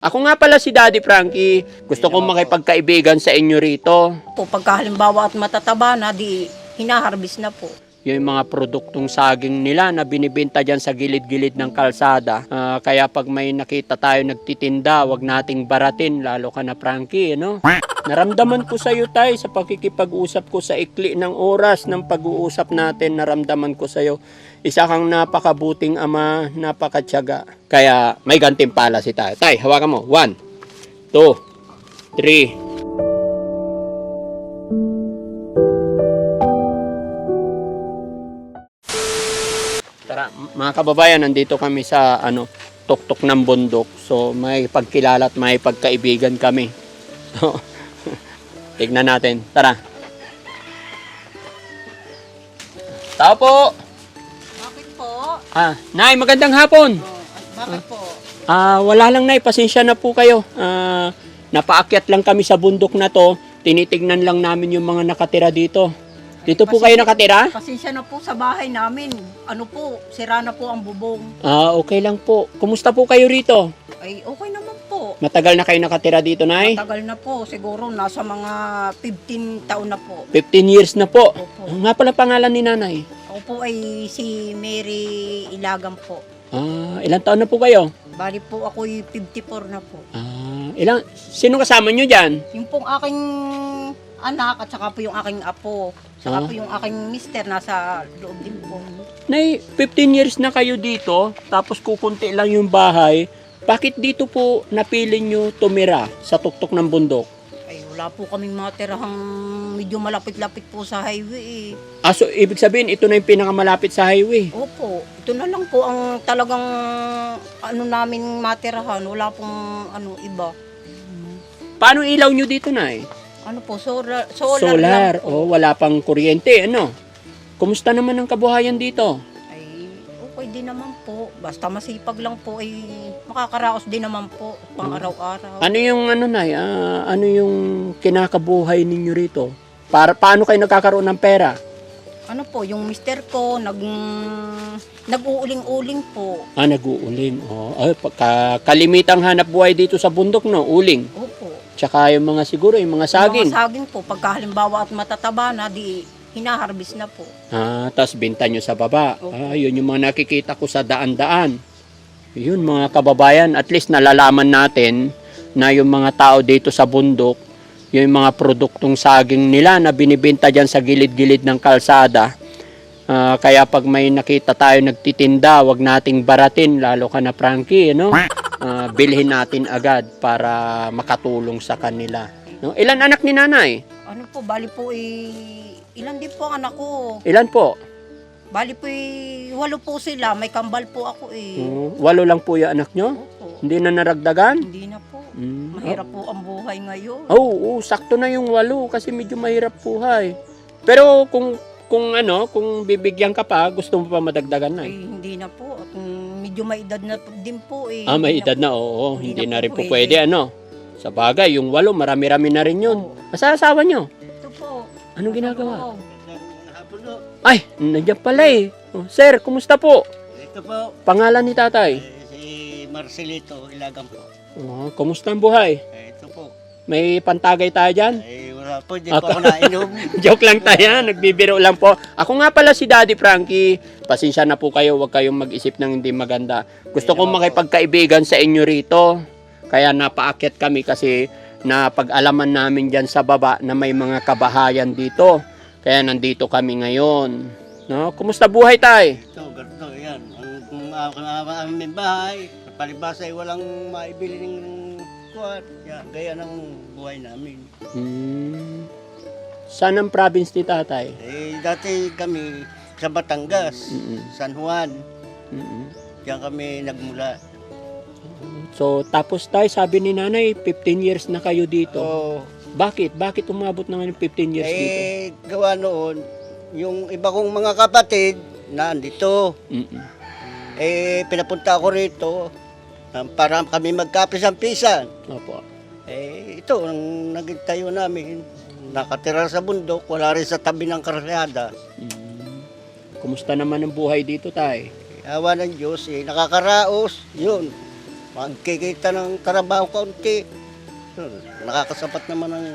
Ako nga pala si Daddy Frankie. Gusto kong makipagkaibigan sa inyo rito. po pagka halimbawa at matataba na di hinaharbis na po. Yung mga produktong saging nila na binibenta dyan sa gilid-gilid ng kalsada. Ah, kaya pag may nakita tayo nagtitinda, wag nating baratin, lalo ka na Frankie, no? Naramdaman ko sa iyo, Tay, sa pakikipag-usap ko sa ikli ng oras ng pag-uusap natin, naramdaman ko sa iyo. Isa kang napakabuting ama, napakatyaga. Kaya may gantimpala si Tay. Tay, hawakan mo. One, two, three, Tara, mga kababayan, nandito kami sa ano, tuktok ng bundok. So, may pagkilala at may pagkaibigan kami. Tignan natin. Tara. Tao po! Ah, Nay, magandang hapon! bakit po? Ah, wala lang Nay, pasensya na po kayo. Ah, napaakyat lang kami sa bundok na to. Tinitignan lang namin yung mga nakatira dito. Dito po kayo nakatira? Pasensya na po sa bahay namin. Ano po, sira na po ang bubong. Ah, okay lang po. Kumusta po kayo rito? Ay, okay naman po. Matagal na kayo nakatira dito, Nay? Tagal na po, siguro nasa mga 15 taon na po. 15 years na po. Opo. Nga pala pangalan ni nanay? Ako po ay si Mary Ilagan po. Ah, ilang taon na po kayo? Bali po ako'y 54 na po. Ah, ilang, sino kasama nyo dyan? Yung pong aking anak at saka po yung aking apo. Saka Ah. po yung aking mister nasa loob din po. Nay, 15 years na kayo dito, tapos kukunti lang yung bahay. Bakit dito po napili nyo tumira sa tuktok ng bundok? Wala po kaming mga tirahang medyo malapit-lapit po sa highway eh. Ah, so ibig sabihin, ito na yung pinakamalapit sa highway. Opo, ito na lang po ang talagang ano namin matirahan. Wala pong ano iba. Paano ilaw nyo dito, Nay? Ano po, solar, solar, Solar. lang po. Oh, wala pang kuryente, ano? Kumusta naman ang kabuhayan dito? Din naman po. Basta masipag lang po ay makakaraos din naman po pang araw-araw. Ano yung ano na, ano yung kinakabuhay ninyo rito? Para paano kayo nagkakaroon ng pera? Ano po, yung mister ko, nag, nag-uuling-uling po. Ah, nag-uuling. Oh, ay, pagka, kalimitang hanap buhay dito sa bundok, no? Uling. Opo. Tsaka yung mga siguro, yung mga saging. Mga saging po, pagka halimbawa at matataba na, di hinaharbis na po. Ah, tapos binta nyo sa baba. Opo. Ah, yun yung mga nakikita ko sa daan-daan. Yun mga kababayan, at least nalalaman natin na yung mga tao dito sa bundok, yung mga produktong saging nila na binibenta dyan sa gilid-gilid ng kalsada. Ah, kaya pag may nakita tayo nagtitinda, wag nating baratin, lalo ka na Frankie, no? Ah, bilhin natin agad para makatulong sa kanila. No? Ilan anak ni nanay? Ano po, bali po eh, ilan din po ang anak ko. Ilan po? Bali po eh, walo po sila, may kambal po ako eh. Oh, walo lang po yung anak nyo? Opo, Hindi na naragdagan? hindi na po. Mm. Mahirap po ang buhay ngayon. Oo, oh, sakto na yung walo kasi medyo mahirap buhay. Pero kung kung ano, kung bibigyan ka pa, gusto mo pa madagdagan na. Ay, Eh. hindi na po. At mm, medyo may edad na po din po eh. Ah, may Hindi edad na, oo. Hindi, Hindi na na rin po pwede, ano. Sa bagay, yung walo, marami-rami na rin yun. Oo. Asa asawa nyo? Anong ginagawa? Ay, nandiyan pala eh. Oh, sir, kumusta po? Ito po, Pangalan ni tatay? eh, si Marcelito Ilagan po. Oh, kumusta ang buhay? Eh, ito po, May pantagay tayo dyan? eh, wala po, di po ako nainom. Joke lang tayo, nagbibiro lang po. Ako nga pala si Daddy Frankie. Pasensya na po kayo, huwag kayong mag-isip ng hindi maganda. Gusto kong makipagkaibigan sa inyo rito. Kaya napaakyat kami kasi napag-alaman namin dyan sa baba na may mga kabahayan dito. Kaya nandito kami ngayon. No? Kumusta buhay tay? ito, ganito, yan. Ang, ang, ang, ang, ang aming bahay, palibasa ay walang maibili ng kuwan. Yan, gaya ng buhay namin. Hmm. Saan ang province ni tatay? Eh, dati kami sa Batangas, Mm-mm. San Juan, Mm-mm. diyan kami nagmula. So, tapos tayo, sabi ni nanay, 15 years na kayo dito. So, Bakit? Bakit umabot naman ng 15 years dito? eh, gawa noon, yung iba kong mga kapatid, nandito. Mm-mm. Eh, pinapunta ako rito para kami magkapisan-pisan. Opo. Eh, ito, ang naging tayo namin, nakatira sa bundok, wala rin sa tabi ng karyada. Mm. Kumusta naman ang buhay dito, tay? Awa ng Diyos, eh, nakakaraos, yun. Magkikita ng trabaho kaunti. Nakakasapat naman ng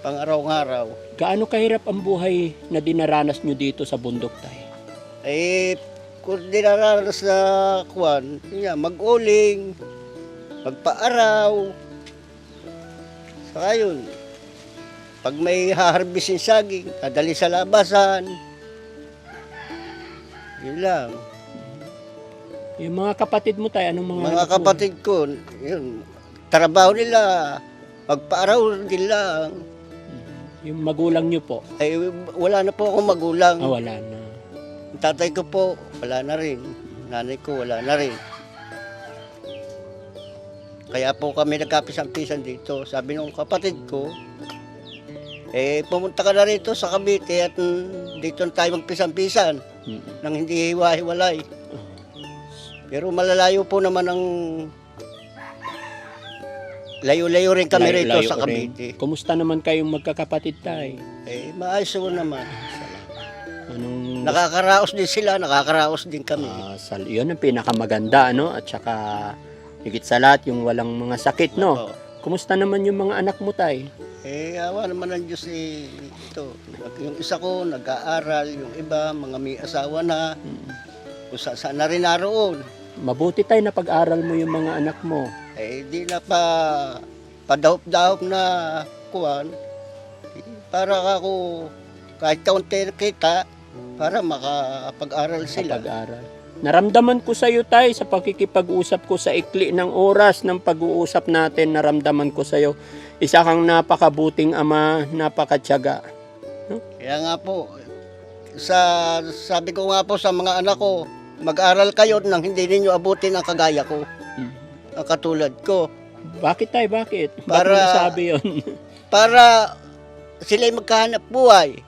pang-araw-araw. Gaano kahirap ang buhay na dinaranas nyo dito sa bundok tay? Eh, kung dinaranas na kuwan, yeah, mag-uling, magpa-araw. Saka yun, pag may haharbisin saging, kadali sa labasan. Yun lang. Yung mga kapatid mo tay, anong mga... Mga kapatid ko, yun, trabaho nila, magpa-araw din lang. Yung magulang nyo po. Ay, wala na po akong magulang. Ah, wala na. Tatay ko po, wala na rin. Nanay ko, wala na rin. Kaya po kami nagkapisan-pisan dito. Sabi ng kapatid ko, eh, pumunta ka na rito sa Cavite at mm, dito na tayo magpisan-pisan Mm. nang hindi hiwa-hiwalay. Pero malalayo po naman ang layo-layo rin kami rito Layo-layo sa. Cavite. Kumusta naman kayong magkakapatid tay? Eh, maayos po naman. Anong... Nakakaraos din sila, nakakaraos din kami. Ah, sal- yun ang pinakamaganda, no? At saka, higit sa lahat, yung walang mga sakit, no? Oo. Kumusta naman yung mga anak mo, tay? Eh, awa naman ng Diyos eh, ito. Yung isa ko, nag-aaral, yung iba, mga may asawa na, kung sa saan na rin naroon. Mabuti tay na pag-aral mo yung mga anak mo. Eh, di na pa, padahop-dahop na kuwan. Eh, Para ako, kahit kaunti kita, para makapag-aral sila. pag-aral. Naramdaman ko sa iyo, tay, sa pakikipag-usap ko sa ikli ng oras ng pag-uusap natin, naramdaman ko sa iyo, isa kang napakabuting ama, napakatyaga. Kaya nga po, sa, sabi ko nga po sa mga anak ko, mag-aral kayo nang hindi ninyo abutin ang kagaya ko, Mm. ang katulad ko. Bakit tay, bakit? Bakit Para- mo nasabi yun? para sila'y magkahanap buhay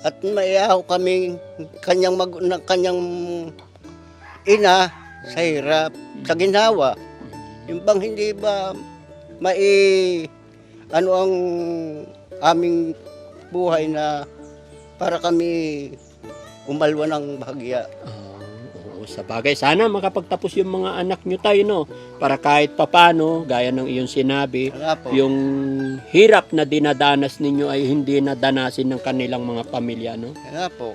at maiahaw kaming kanyang mag, ng kanyang ina sa hirap, sa ginhawa. Yung bang hindi ba mai ano ang aming buhay na para kami umalwa ng bahagya. Ah, oo, sa bagay. Sana makapagtapos yung mga anak nyo tayo, no? Para kahit papano, gaya ng iyong sinabi, yung hirap na dinadanas ninyo ay hindi nadanasin ng kanilang mga pamilya, no? Nga po.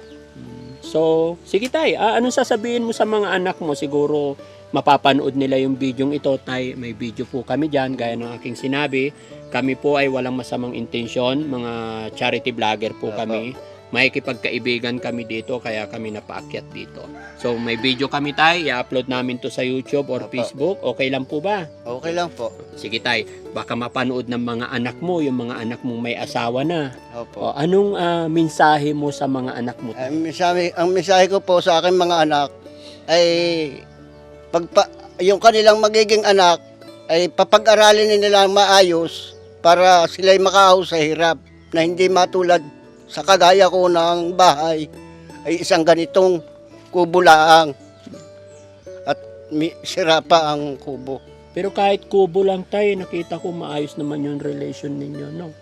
So, sige tay, ah, anong sasabihin mo sa mga anak mo? Siguro mapapanood nila yung video ito. Tay, may video po kami dyan, gaya ng aking sinabi. Kami po ay walang masamang intensyon, mga charity vlogger po Opo. kami. Makikipagkaibigan kami dito, kaya kami napaakyat dito. So, may video kami tay, i-upload namin to sa YouTube or Opo. Facebook. Okay lang po ba? Okay lang po. Sige tay, baka mapanood ng mga anak mo, yung mga anak mong may asawa na. Opo. O, anong ah, mensahe mo sa mga anak mo? tay? Ang mensahe, ang mensahe ko po sa aking mga anak ay pagpa, yung kanilang magiging anak ay papag-aralin nila maayos para sila'y makaaw sa hirap na hindi matulad sa kagaya ko ng bahay ay isang ganitong kubo laang at mi, sira pa ang kubo. Pero kahit kubo lang tayo, nakita ko maayos naman yung relation ninyo, no?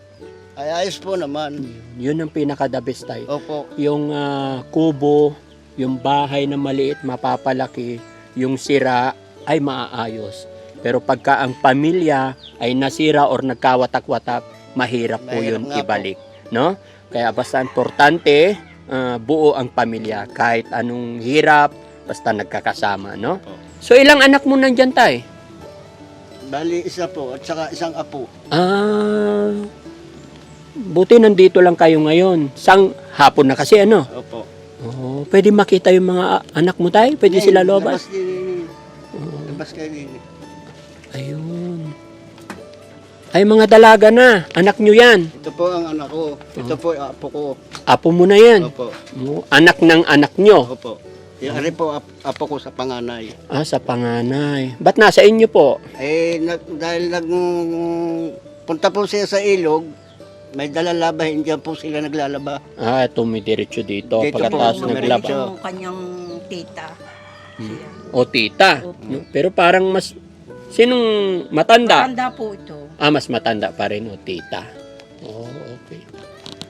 Ay ayos po naman. Yun ang pinaka-the best tayo. Opo. Yung ah, kubo, yung bahay na maliit, mapapalaki, yung sira ay maaayos. Pero pagka ang pamilya ay nasira or nagkawatak-watak, mahirap po Mahirap yun nga po. ibalik, no? Kaya basta importante, ah, buo ang pamilya kahit anong hirap, basta nagkakasama, no? Opo. So ilang anak mo nandyan tay? Bali isa po at saka isang apo. Ah, buti nandito lang kayo ngayon. Sang hapon na kasi ano? Opo. Oh, pwede makita yung mga anak mo tayo? Pwede Ngayon, sila lobas? Labas din. Oo. Labas kayo. Ay mga dalaga na. Anak nyo yan. Ito po ang anak ko. Ito po ang apo ko. Apo mo na yan. Opo. Oh, anak ng anak nyo. Opo. Yung ari po ap- apo ko sa panganay. Ah, sa panganay. Ba't nasa inyo po? Eh, nag, dahil nag punta po siya sa ilog, may dala labahin dyan po sila naglalaba. Ah, tumidiretso dito. Dito Pagkatapos po, naglaba. dumiretso. Yung kanyang tita. Hmm. O tita. Opo. No? Pero parang mas... Sinong matanda? Matanda po ito. Ah, mas matanda pa rin o tita. Oh, okay.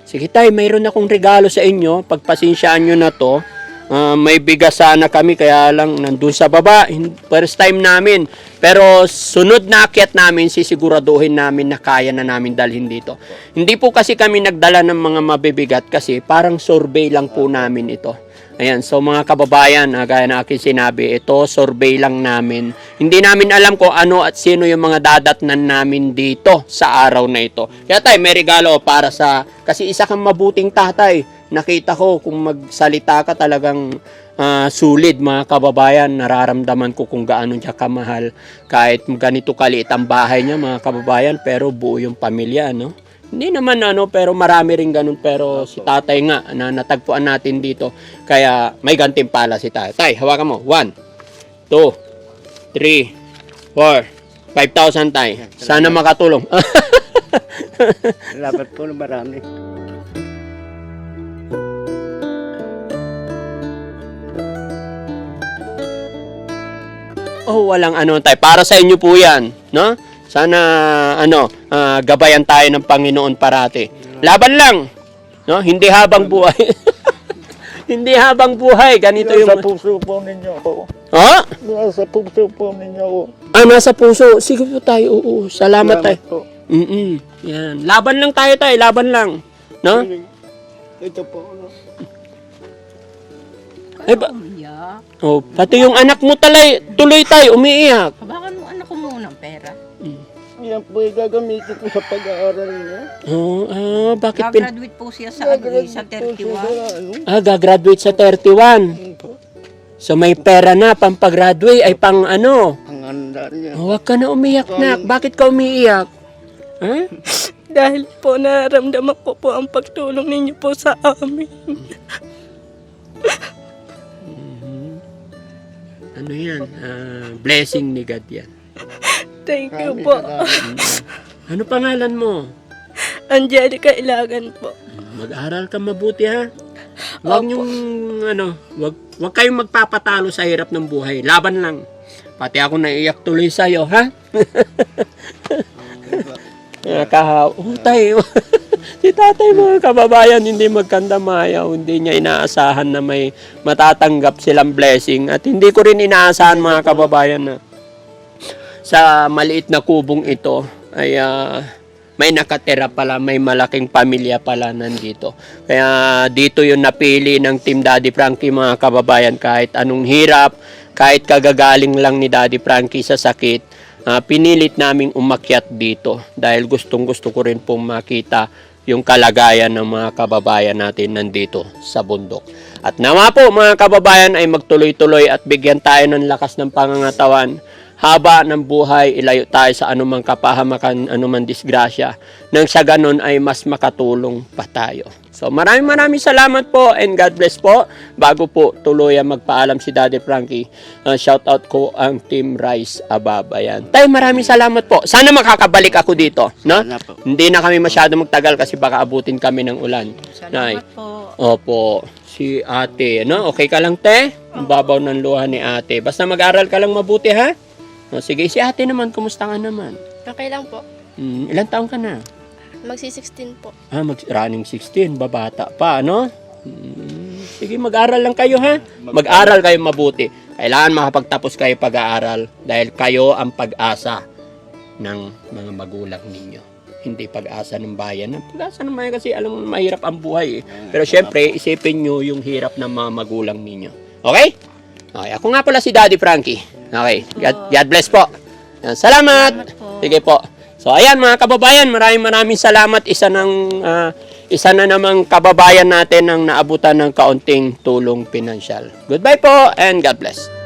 Sige tay, mayroon akong regalo sa inyo. Pagpasensyaan nyo na to. Ah, may bigas sana kami kaya lang nandun sa baba. First time namin. Pero sunod na akyat namin, sisiguraduhin namin na kaya na namin dalhin dito. Hindi po kasi kami nagdala ng mga mabibigat kasi parang survey lang po namin ito. Ayan, so mga kababayan, ah, gaya na akin sinabi, ito survey lang namin. Hindi namin alam kung ano at sino yung mga dadatnan namin dito sa araw na ito. Kaya tayo, may regalo para sa, kasi isa kang mabuting tatay. Nakita ko kung magsalita ka talagang ah, sulit mga kababayan. Nararamdaman ko kung gaano niya kamahal. Kahit ganito kaliit ang bahay niya mga kababayan, pero buo yung pamilya, no? Hindi naman ano, pero marami rin ganun. Pero si tatay nga, na natagpuan natin dito. Kaya may gantimpala si tatay. Tay, hawakan mo. 1, 2, 3, 4, 5,000 tay. Sana makatulong. Salamat po na marami. oh, walang ano tay. Para sa inyo po yan. No? Sana ano, ah, gabayan tayo ng Panginoon parati. Laban lang. No? Hindi habang buhay. Hindi habang buhay. Ganito Nasa yung... puso po ninyo ako. Ha? Nasa puso po ninyo ako. Ah, nasa puso. Sige po tayo. Oo. Salamat tayo. po. Mm Yan. Laban lang tayo tayo. Laban lang. No? Ito po. Ay, ba- Umiyak. Oh, pati yung anak mo talay, tuloy tayo, umiiyak. Po ay gagamitin ko sa pag-aaral niya. Oh, ah, bakit pin... Gagraduate po siya sa, ano, eh, sa 31. Ano? Ah, gagraduate sa 31. So may pera na, pampagraduate ay pang ano. Ang handa niya. Oh, Huwag ka na umiyak, nak. Bakit ka umiiyak? Ha? Dahil po nararamdaman ko po ang pagtulong ninyo po sa amin. Ano yan? Ah, blessing ni God yan. Thank you po. Ano pangalan mo? Angelica Ilagan po. Mag-aral ka mabuti ha. Huwag yung ano, wag wag kayong magpapatalo sa hirap ng buhay. Laban lang. Pati ako naiyak tuloy sa iyo, ha? Nakahaw. Oh, tayo. si tatay mga kababayan, hindi magkanda mayaw. Hindi niya inaasahan na may matatanggap silang blessing. At hindi ko rin inaasahan mga kababayan na sa maliit na kubong ito ay ah, may nakatira pala, may malaking pamilya pala nandito. Kaya dito yung napili ng Team Daddy Frankie mga kababayan kahit anong hirap, kahit kagagaling lang ni Daddy Frankie sa sakit, ah, pinilit naming umakyat dito dahil gustong gusto ko rin pong makita yung kalagayan ng mga kababayan natin nandito sa bundok. At nawa po mga kababayan ay magtuloy-tuloy at bigyan tayo ng lakas ng pangangatawan haba ng buhay, ilayo tayo sa anumang kapahamakan, anumang disgrasya, nang sa ganun ay mas makatulong pa tayo. So maraming maraming salamat po and God bless po. Bago po tuluyan magpaalam si Daddy Frankie, uh, shout out ko ang Team Rise Ababa yan. Tayo maraming salamat po. Sana makakabalik ako dito, no? Sana po. Hindi na kami masyado magtagal kasi baka abutin kami ng ulan. Nay. Salamat po. Opo, si ate, no? Okay ka lang, te? Ang babaw ng luha ni ate. Basta mag-aral ka lang mabuti, ha? O, sige, si ate naman, kumusta ka naman? Okay lang po. Hmm, ilan taong ka na? Magsi-16 po. Ah, mag running 16, babata pa, ano? Hmm, sige, mag-aral lang kayo, ha? Mag-aral kayo mabuti. Kailangan makapagtapos kayo pag-aaral dahil kayo ang pag-asa ng mga magulang ninyo. Hindi pag-asa ng bayan. Ang pag-asa ng bayan kasi alam mo mahirap ang buhay. Eh. Pero syempre, isipin nyo yung hirap ng mga magulang ninyo. Okay? Okay, ako nga pala si Daddy Frankie. Okay, God, God bless po. Yan, Salamat. Salamat po. Sige po. So ayan mga kababayan, maraming maraming salamat. Isa ng ah, isa na namang kababayan natin ang naabutan ng kaunting tulong pinansyal. Goodbye po and God bless.